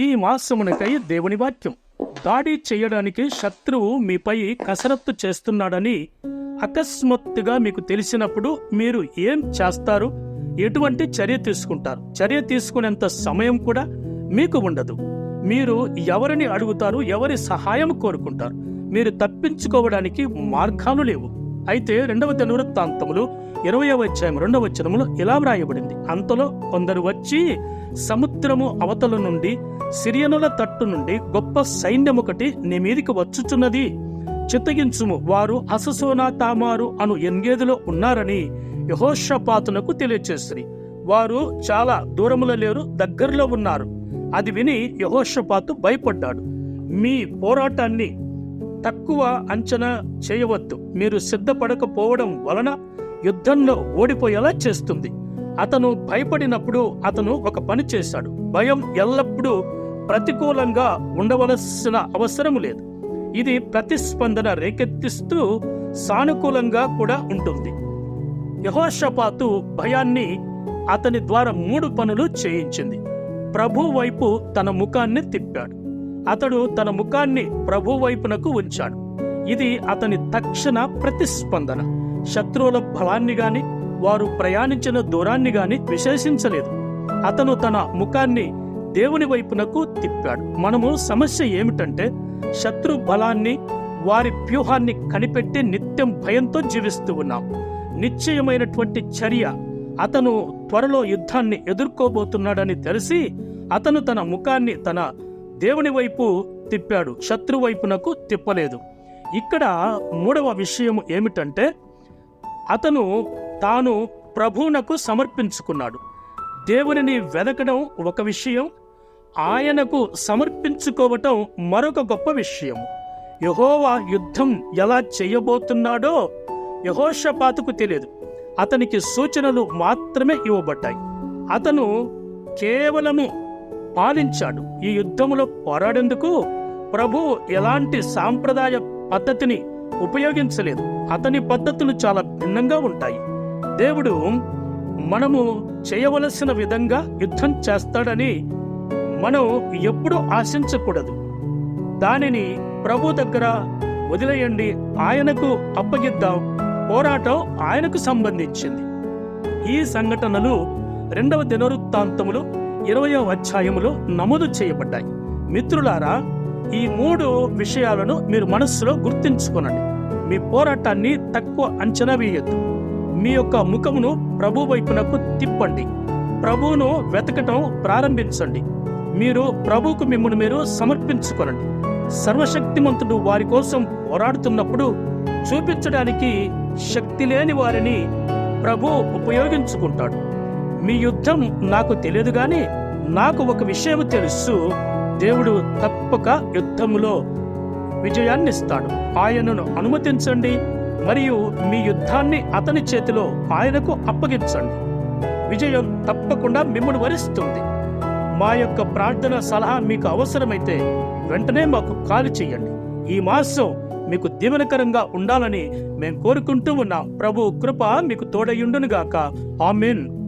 ఈ మాసమునకై దేవుని వాక్యం. దాడి చేయడానికి శత్రువు మీపై కసరత్తు చేస్తున్నాడని అకస్మాత్తుగా మీకు తెలిసినప్పుడు మీరు ఏం చేస్తారు? ఎటువంటి చర్య తీసుకుంటారు? చర్య తీసుకునేంత సమయం కూడా మీకు ఉండదు. మీరు ఎవరిని అడుగుతారు? ఎవరి సహాయం కోరుకుంటారు? మీరు తప్పించుకోవడానికి మార్గాలు లేవు. అయితే రెండవ దినవృత్తాంతములు ఇరవయవ అధ్యాయం రెండవ వచనములో ఇలా వ్రాయబడింది. అంతలో కొందరు వచ్చి సముద్రము అవతల నుండి సిరియనుల తట్టు నుండి గొప్ప సైన్యం ఒకటి నీ మీదికి వచ్చుచున్నది. చిత్తగించుము వారు అససోనా తామారు అను ఎన్గేదిలో ఉన్నారని యహోషపాతునకు తెలియచేసిరి. వారు చాలా దూరములో లేరు దగ్గరలో ఉన్నారు. అది విని యహోషపాతు భయపడ్డాడు. మీ పోరాటాన్ని తక్కువ అంచనా చేయవద్దు. మీరు సిద్ధపడకపోవడం వలన యుద్ధంలో ఓడిపోయేలా చేస్తుంది. అతను భయపడినప్పుడు అతను ఒక పని చేశాడు. భయం ఎల్లప్పుడూ ప్రతికూలంగా ఉండవలసిన అవసరం లేదు. ఇది ప్రతిస్పందన రేకెత్తిస్తూ సానుకూలంగా కూడా ఉంటుంది. యహోషపాతు భయాన్ని అతని ద్వారా మూడు పనులు చేయించింది. ప్రభు వైపు తన ముఖాన్ని తిప్పాడు. అతడు తన ముఖాన్ని ప్రభు వైపునకు ఉంచాడు. ఇది అతని తక్షణ ప్రతిస్పందన. శత్రువుల బలాన్ని గాని వారు ప్రయాణించిన దూరాన్ని గాని విశేషించలేదు. అతను తన ముఖాన్ని దేవుని వైపునకు తిప్పాడు. మనము సమస్య ఏమిటంటే శత్రు బలాన్ని వారి వ్యూహాన్ని కనిపెట్టి నిత్యం భయంతో జీవిస్తూ ఉన్నాం. నిశ్చయమైనటువంటి చర్య అతను త్వరలో యుద్ధాన్ని ఎదుర్కోబోతున్నాడని తెలిసి అతను తన ముఖాన్ని తన దేవుని వైపు తిప్పాడు. శత్రు వైపునకు తిప్పలేదు. ఇక్కడ మూడవ విషయం ఏమిటంటే అతను తాను ప్రభువునకు సమర్పించుకున్నాడు. దేవునిని వెదకడం ఒక విషయం ఆయనకు సమర్పించుకోవటం మరొక గొప్ప విషయం. యహోవా యుద్ధం ఎలా చేయబోతున్నాడో యహోషపాతుకు తెలియదు. అతనికి సూచనలు మాత్రమే ఇవ్వబడ్డాయి. అతను కేవలము పాలించాడు. ఈ యుద్ధంలో పోరాడేందుకు ప్రభు ఎలాంటి సాంప్రదాయ పద్ధతిని ఉపయోగించలేదు. అతని పద్ధతులు చాలా భిన్నంగా ఉంటాయి. దేవుడు మనము చేయవలసిన విధంగా యుద్ధం చేస్తాడని మనం ఎప్పుడూ ఆశించకూడదు. దానిని ప్రభు దగ్గర వదిలేయండి. ఆయనకు అప్పగిద్దాం. పోరాటం ఆయనకు సంబంధించింది. ఈ సంఘటనలు రెండవ దినవృత్తాంతములు ఇరవయో అధ్యాయములో నమోదు చేయబడ్డాయి. మిత్రులారా ఈ మూడు విషయాలను మీరు మనస్సులో గుర్తించుకోనండి. మీ పోరాటాన్ని తక్కువ అంచనా వేయొద్దు. మీ యొక్క ముఖమును ప్రభు వైపునకు తిప్పండి. ప్రభువును వెతకటం ప్రారంభించండి. మీరు ప్రభువుకు మిమ్మల్ని మీరు సమర్పించుకోనండి. సర్వశక్తిమంతుడు వారి కోసం పోరాడుతున్నప్పుడు చూపించడానికి శక్తి లేని వారిని ప్రభు ఉపయోగించుకుంటాడు. మీ యుద్ధం నాకు తెలియదు కానీ నాకు ఒక విషయం తెలుసు. దేవుడు తప్పక యుద్ధములో విజయాన్ని ఇస్తాడు ఆయనను అనుమతించండి. మరియు మీ యుద్ధాన్ని అతని చేతిలో ఆయనకు అప్పగించండి. విజయం తప్పకుండా మిమ్మల్ని వరిస్తుంది. మా యొక్క ప్రార్థన సలహా మీకు అవసరమైతే వెంటనే మాకు కాల్ చేయండి. ఈ మాసం మీకు దీవెనకరంగా ఉండాలని మేము కోరుకుంటూ ఉన్నాం. ప్రభు కృప మీకు తోడయుండునుగాక ఆమెన్.